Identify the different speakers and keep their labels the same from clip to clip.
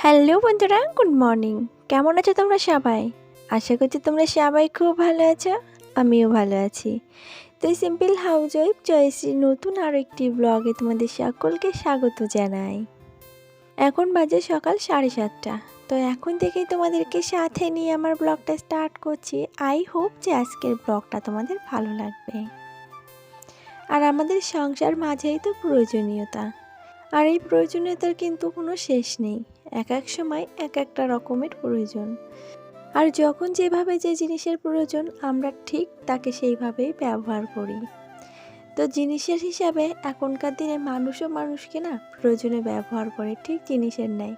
Speaker 1: Hello বন্ধুরা, good morning. কেমন আছো তোমরা সবাই? আশা করছি তোমরা সবাই খুব ভালো আছো, আমিও ভালো আছি। তো সিম্পল হাউস ওয়াইফ জয়শ্রী নতুন আরও একটি ব্লগে তোমাদের সকলকে স্বাগত জানাই। এখন বাজে সকাল সাড়ে সাতটা। তো এখন থেকেই তোমাদেরকে সাথে নিয়ে আমার ব্লগটা স্টার্ট করছি। আই হোপ যে আজকের ব্লগটা তোমাদের ভালো লাগবে। আর আমাদের সংসার মাঝেই তো প্রয়োজনীয়তা। আর এই প্রয়োজনীয়তার কিন্তু কোনো শেষ নেই। এক এক সময় এক একটা রকমের প্রয়োজন। আর যখন যেভাবে যে জিনিসের প্রয়োজন, আমরা ঠিক তাকে সেইভাবেই ব্যবহার করি। তো জিনিসের হিসাবে এখনকার দিনে মানুষও মানুষকে না প্রয়োজনে ব্যবহার করে, ঠিক জিনিসের নেয়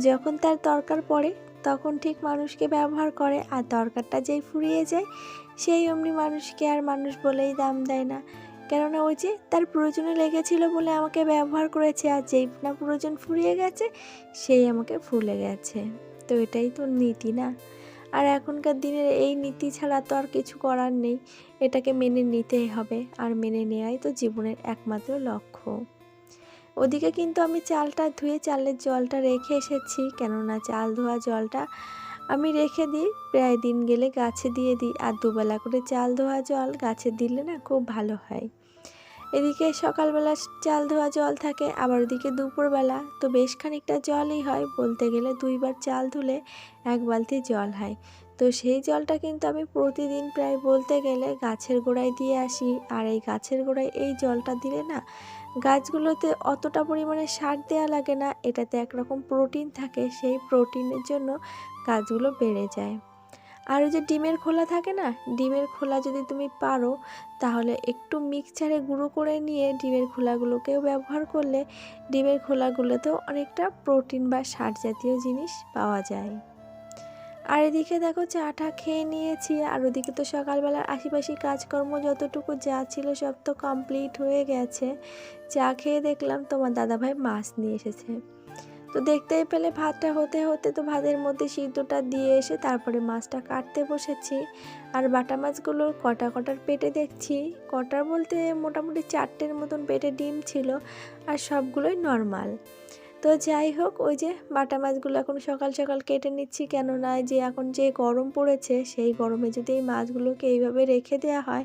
Speaker 1: যখন তার দরকার পড়ে, তখন ঠিক মানুষকে ব্যবহার করে, আর দরকারটা যেই ফুরিয়ে যায়, সেই অমনি মানুষকে আর মানুষ বলেই দাম দেয় না। কেননা ওই যে তার প্রয়োজনে লেগেছিল বলে আমাকে ব্যবহার করেছে আর যেই না প্রয়োজন ফুরিয়ে গেছে, সেই আমাকে ফুলে গেছে। তো এটাই তো নীতি না? আর এখনকার দিনের এই নীতি ছাড়া তো আর কিছু করার নেই। এটাকে মেনে নিতেই হবে আর মেনে নেওয়াই তো জীবনের একমাত্র লক্ষ্য। ওদিকে কিন্তু আমি চালটা ধুয়ে চালের জলটা রেখে এসেছি, কেননা চাল ধোয়া জলটা আমি রেখে দিই, প্রায় দিন গেলে গাছে দিয়ে দিই আর দুবেলা করে চাল ধোয়া জল গাছে দিলে না খুব ভালো হয়। এদিকে সকালবেলা চাল ধোয়া জল থাকে, আবার ওদিকে দুপুরবেলা তো বেশ খানিকটা জলই হয়। বলতে গেলে দুইবার চাল ধুলে এক বালতি জল হয়। তো সেই জলটা কিন্তু আমি প্রতিদিন প্রায় বলতে গেলে গাছের গোড়ায় দিয়ে আসি আর এই গাছের গোড়ায় এই জলটা দিলে না গাছগুলোতে অতটা পরিমাণে সার দেওয়া লাগে না। এটাতে একরকম প্রোটিন থাকে, সেই প্রোটিনের জন্য গাছগুলো বেড়ে যায়। আর ওই যে ডিমের খোলা থাকে না, ডিমের খোলা যদি তুমি পারো, তাহলে একটু মিক্সচারে গুঁড়ো করে নিয়ে ডিমের খোলাগুলোকেও ব্যবহার করলে ডিমের খোলাগুলোতেও অনেকটা প্রোটিন বা সার জাতীয় জিনিস পাওয়া যায়। আর এদিকে দেখো চাটা খেয়ে নিয়েছি, আর ওদিকে তো সকালবেলার আশেপাশি কাজকর্ম যতটুকু যা ছিল সব তো কমপ্লিট হয়ে গেছে। চা খেয়ে দেখলাম তোমার দাদাভাই মাছ নিয়ে এসেছে। তো দেখতেই পেলে ভাতটা হতে হতে তো ভাতের মধ্যে সিদ্ধটা দিয়ে এসে তারপরে মাছটা কাটতে বসেছি। আর বাটা মাছগুলোর কটা কটার পেটে দেখছি। কটার বলতে মোটামুটি চারটের মতন পেটে ডিম ছিল আর সবগুলোই নর্মাল। তো যাই হোক, ওই যে বাটা মাছগুলো এখন সকাল সকাল কেটে নিচ্ছি। কেননা যে এখন যে গরম পড়েছে, সেই গরমে যদি এই মাছগুলোকে এইভাবে রেখে দেওয়া হয়,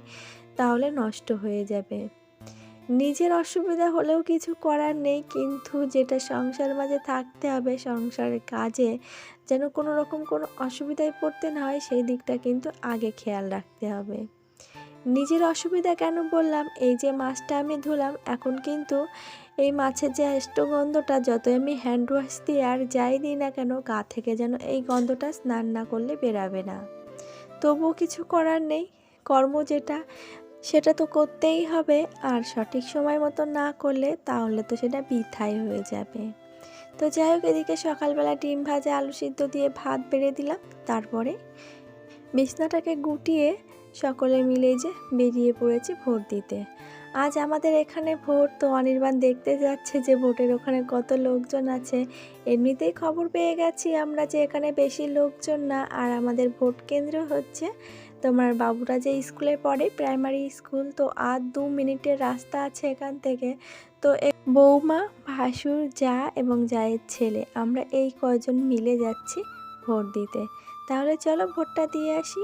Speaker 1: তাহলে নষ্ট হয়ে যাবে। নিজের অসুবিধা হলেও কিছু করার নেই, কিন্তু যেটা সংসার মাঝে থাকতে হবে, সংসারের কাজে যেন কোনো রকম কোনো অসুবিধায় পড়তে না হয়, সেই দিকটা কিন্তু আগে খেয়াল রাখতে হবে। নিজের অসুবিধা কেন বললাম? এই যে মাছটা আমি ধুলাম, এখন কিন্তু এই মাছের যে গন্ধটা, যতই আমি হ্যান্ড ওয়াশ দিই আর যাই দিই না কেন, গা থেকে যেন এই গন্ধটা স্নান না করলে বেরাবে না। তবুও কিছু করার নেই। কর্ম যেটা সেটা তো করতেই হবে, আর সঠিক সময় মতো না করলে তাহলে তো সেটা বৃথাই হয়ে যাবে। তো যাই হোক, এদিকে সকালবেলা ডিম ভাজা, আলু সিদ্ধ দিয়ে ভাত বেড়ে দিলাম। তারপরে বিছনাটাকে গুটিয়ে সকলে মিলে যে বেরিয়ে পড়েছি ভোট দিতে। আজ আমাদের এখানে ভোট, তো অনির্বাণ দেখতে যাচ্ছে যে ভোটের ওখানে কত লোকজন আছে। এমনিতেই খবর পেয়ে গেছি আমরা যে এখানে বেশি লোকজন না, আর আমাদের ভোট কেন্দ্র হচ্ছে তোমার বাবুরা যে স্কুলে পড়ে, প্রাইমারি স্কুল, তো আর দু মিনিটের রাস্তা আছে এখান থেকে। তো বৌমা, ভাসুর, যা এবং জায়ের ছেলে, আমরা এই কয়জন মিলে যাচ্ছি ভোট দিতে। তাহলে চলো ভোটটা দিয়ে আসি।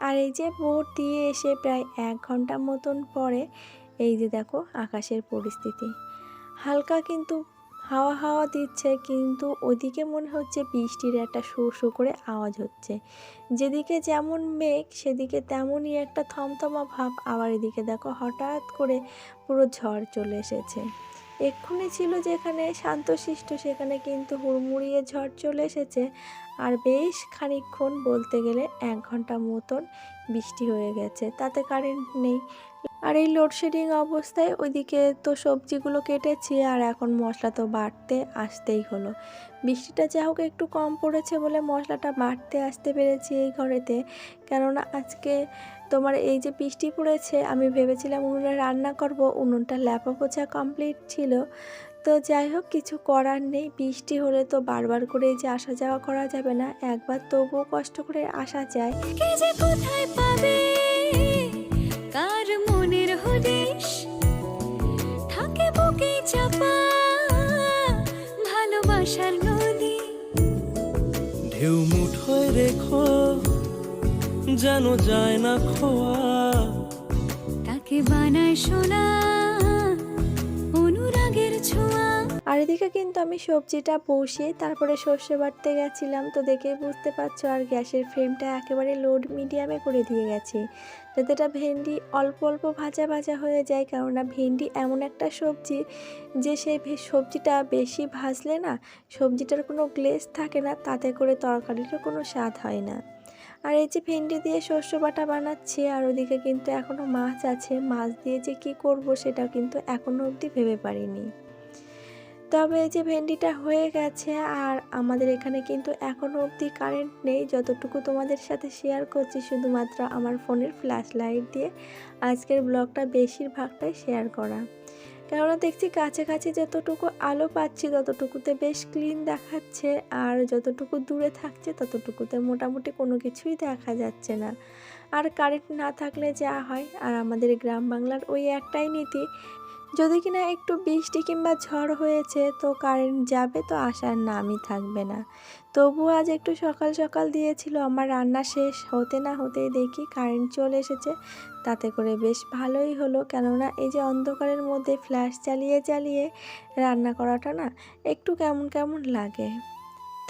Speaker 1: আর এই যে ভোট দিয়ে এসে প্রায় এক ঘণ্টা মতন পরে, এই যে দেখো আকাশের পরিস্থিতি। হালকা কিন্তু হাওয়া হাওয়া দিচ্ছে, কিন্তু ওদিকে মনে হচ্ছে বৃষ্টির একটা শো শো করে আওয়াজ হচ্ছে। যেদিকে যেমন মেঘ, সেদিকে তেমনই একটা থমথমা ভাব, আবার এদিকে দেখো হঠাৎ করে পুরো ঝড় চলে এসেছে। এক্ষুনি ছিল যেখানে শান্তশিষ্ট, সেখানে কিন্তু হুড়মুড়িয়ে ঝড় চলে এসেছে। আর বেশ খানিকক্ষণ বলতে গেলে এক ঘণ্টা মতন বৃষ্টি হয়ে গেছে। তাতে কারেন্ট নেই। আর এই লোডশেডিং অবস্থায় ওইদিকে তো সবজিগুলো কেটেছি আর এখন মশলা তো বাড়তে আসতেই হলো। বৃষ্টিটা যা হোক একটু কম পড়েছে বলে মশলাটা বাড়তে আসতে পেরেছি এই ঘরেতে। কেননা আজকে তোমার এই যে বৃষ্টি পড়েছে, আমি ভেবেছিলাম উনুনে রান্না করব, উনুনটা ল্যাপা পোছা কমপ্লিট ছিল। তো যাই হোক, কিছু করার নেই, বৃষ্টি হলে তো বারবার করে যে আসা যাওয়া করা যাবে না, একবার তবুও কষ্ট করে আসা যায়।
Speaker 2: কোথায় পাবে?
Speaker 3: ঢেউ মুঠোয় রেখো যেন যায় না খোয়া।
Speaker 2: তাকে বানায় সোনা
Speaker 1: এদিকে কিন্তু আমি সবজিটা বসিয়ে তারপরে সর্ষে বাটতে গেছিলাম। তো দেখে বুঝতে পারছ আর গ্যাসের ফ্লেমটা একেবারে লোড মিডিয়ামে করে দিয়ে গেছি। যাতে এটা ভেন্ডি অল্প অল্প ভাজা ভাজা হয়ে যায়, কেননা ভেন্ডি এমন একটা সবজি যে সেই সবজিটা বেশি ভাজলে না সবজিটার কোনো গ্লেজ থাকে না, তাতে করে তরকারিরও কোনো স্বাদ হয় না। আর এই যে ভেন্ডি দিয়ে শস্য বাটা বানাচ্ছি আর ওদিকে কিন্তু এখনও মাছ আছে, মাছ দিয়ে যে কী করব সেটা কিন্তু এখনও অবধি ভেবে পারিনি। তবে এই যে ভেন্ডিটা হয়ে গেছে আর আমাদের এখানে কিন্তু এখনও অবধি কারেন্ট নেই, যতটুকু তোমাদের সাথে শেয়ার করছি শুধুমাত্র আমার ফোনের ফ্ল্যাশ লাইট দিয়ে, আজকের ব্লগটা বেশিরভাগটাই শেয়ার করা। কেননা দেখছি কাছাকাছি যতটুকু আলো পাচ্ছি ততটুকুতে বেশ ক্লিন দেখাচ্ছে আর যতটুকু দূরে থাকছে ততটুকুতে মোটামুটি কোনো কিছুই দেখা যাচ্ছে না। আর কারেন্ট না থাকলে যা হয়, আর আমাদের গ্রাম বাংলার ওই একটাই নীতি যদি কিনা একটু বৃষ্টি কিংবা ঝড় হয়েছে, তো কারেন্ট যাবে তো আসার নামই থাকবে না। তবু আজ একটু সকাল সকাল দিয়েছিল, আমার রান্না শেষ। হতে না হতেই দেখি কারেন্ট চলে এসেছে। তাতে করে বেশ ভালোই হলো, কেননা এই যে অন্ধকারের মধ্যে ফ্ল্যাশ চালিয়ে চালিয়ে রান্না করাটা না, একটু কেমন কেমন লাগে।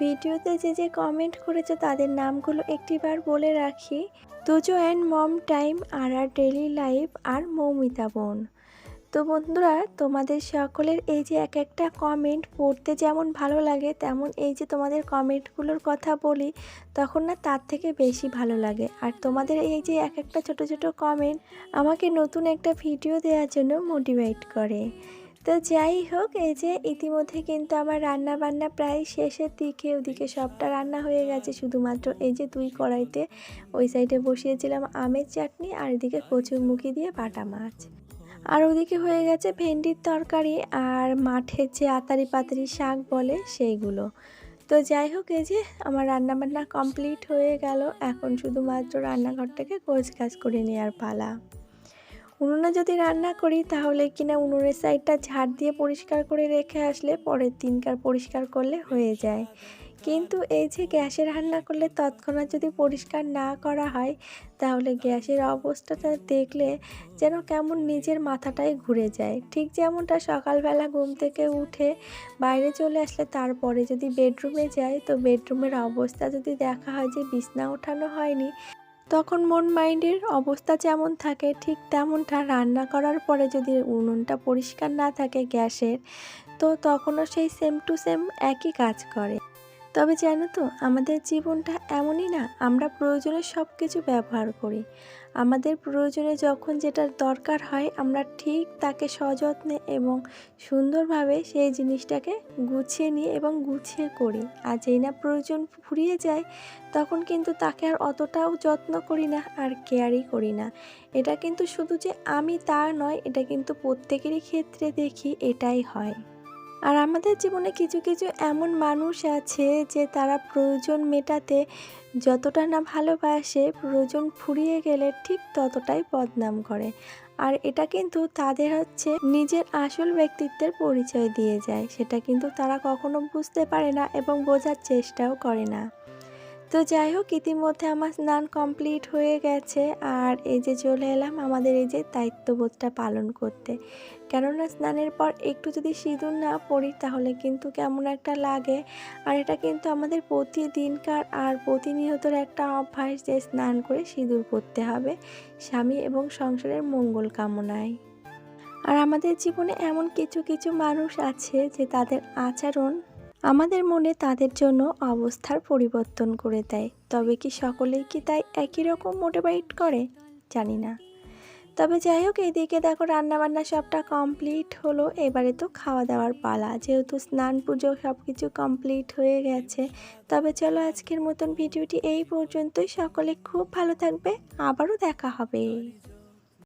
Speaker 1: ভিডিওতে যে যে কমেন্ট করেছে তাদের নামগুলো একটিবার বলে রাখি। তুজো অ্যান্ড মম টাইম আর আর ডেলি লাইফ আর মৌমিতা বোন। তো বন্ধুরা, তোমাদের সকলের এই যে এক একটা কমেন্ট পড়তে যেমন ভালো লাগে, তেমন এই যে তোমাদের কমেন্টগুলোর কথা বলি, তখন না তার থেকে বেশি ভালো লাগে। আর তোমাদের এই যে এক একটা ছোট ছোট কমেন্ট আমাকে নতুন একটা ভিডিও দেওয়ার জন্য মোটিভেট করে। তো যাই হোক, এই যে ইতিমধ্যে কিন্তু আমার রান্না বান্না প্রায় শেষের দিকে, ওদিকে সবটা রান্না হয়ে গেছে। শুধুমাত্র এই যে দুই কড়াইতে ওই সাইডে বসিয়েছিলাম আমের চাটনি আর এদিকে কচুরমুখী দিয়ে বাটা মাছ। আর ওদিকে হয়ে গেছে ভেন্ডির তরকারি আর মাঠের যে আতারি পাতারি শাক বলে সেইগুলো। তো যাই হোক, এই যে আমার রান্না বান্না কমপ্লিট হয়ে গেল। এখন শুধুমাত্র রান্নাঘরটাকে গোছ গাছ করে নেওয়ার পালা। উনুনে যদি রান্না করি, তাহলে কিনা উনুনের সাইডটা ঝাড় দিয়ে পরিষ্কার করে রেখে আসলে পরের দিনকার পরিষ্কার করলে হয়ে যায়। কিন্তু এই যে গ্যাসে রান্না করলে তৎক্ষণাৎ যদি পরিষ্কার না করা হয়, তাহলে গ্যাসের অবস্থাটা দেখলে যেন কেমন নিজের মাথাটাই ঘুরে যায়। ঠিক যেমনটা সকালবেলা ঘুম থেকে উঠে বাইরে চলে আসলে তারপরে যদি বেডরুমে যায়, তো বেডরুমের অবস্থা যদি দেখা হয় যে বিছনা ওঠানো হয়নি তখন মন মাইন্ডের অবস্থা যেমন থাকে, ঠিক তেমনটা রান্না করার পরে যদি উনুনটা পরিষ্কার না থাকে গ্যাসের, তো তখনও সেই সেম টু সেম একই কাজ করে। তবে জানো তো, আমাদের জীবনটা এমনই না, আমরা প্রয়োজনে সব কিছু ব্যবহার করি। আমাদের প্রয়োজনে যখন যেটা দরকার হয়, আমরা ঠিক তাকে সযত্নে এবং সুন্দরভাবে সেই জিনিসটাকে গুছিয়ে নিয়ে এবং গুছিয়ে করি। আর যেই না প্রয়োজন ফুরিয়ে যায়, তখন কিন্তু তাকে আর অতটাও যত্ন করি না আর কেয়ারই করি না। এটা কিন্তু শুধু যে আমি তা নয়, এটা কিন্তু প্রত্যেকেরই ক্ষেত্রে দেখি এটাই হয়। আর আমাদের জীবনে কিছু কিছু এমন মানুষ আছে যে তারা প্রয়োজন মেটাতে যতটা না ভালোবাসে, প্রয়োজন ফুরিয়ে গেলে ঠিক ততটাই বদনাম করে। আর এটা কিন্তু তাদের হচ্ছে নিজের আসল ব্যক্তিত্বের পরিচয় দিয়ে যায়। সেটা কিন্তু তারা কখনো বুঝতে পারে না এবং বোঝার চেষ্টাও করে না। তো যাই হোক, ইতিমধ্যে আমার স্নান কমপ্লিট হয়ে গেছে। আর এই যে চলে এলাম আমাদের এই যে দায়িত্ববোধটা পালন করতে। কেননা স্নানের পর একটু যদি সিঁদুর না পড়ি, তাহলে কিন্তু কেমন একটা লাগে। আর এটা কিন্তু আমাদের প্রতিদিনকার আর প্রতিনিয়তর একটা অভ্যাস যে স্নান করে সিঁদুর পরতে হবে স্বামী এবং সংসারের মঙ্গল কামনায়। আর আমাদের জীবনে এমন কিছু কিছু মানুষ আছে যে তাদের আচরণ আমাদের মনে তাদের জন্য অবস্থার পরিবর্তন করে দেয়। তবে কি সকলেই কি তাই একই রকম মোটিভেট করে? জানি না। তবে যাই হোক এইদিকে দেখো রান্নাবান্না সবটা কমপ্লিট হলো। এবারে তো খাওয়া দাওয়ার পালা। যেহেতু স্নান, পুজো সব কিছু কমপ্লিট হয়ে গেছে। তবে চলো আজকের মতন ভিডিওটি এই পর্যন্তই। সকলে খুব ভালো থাকবে। আবারও দেখা হবে।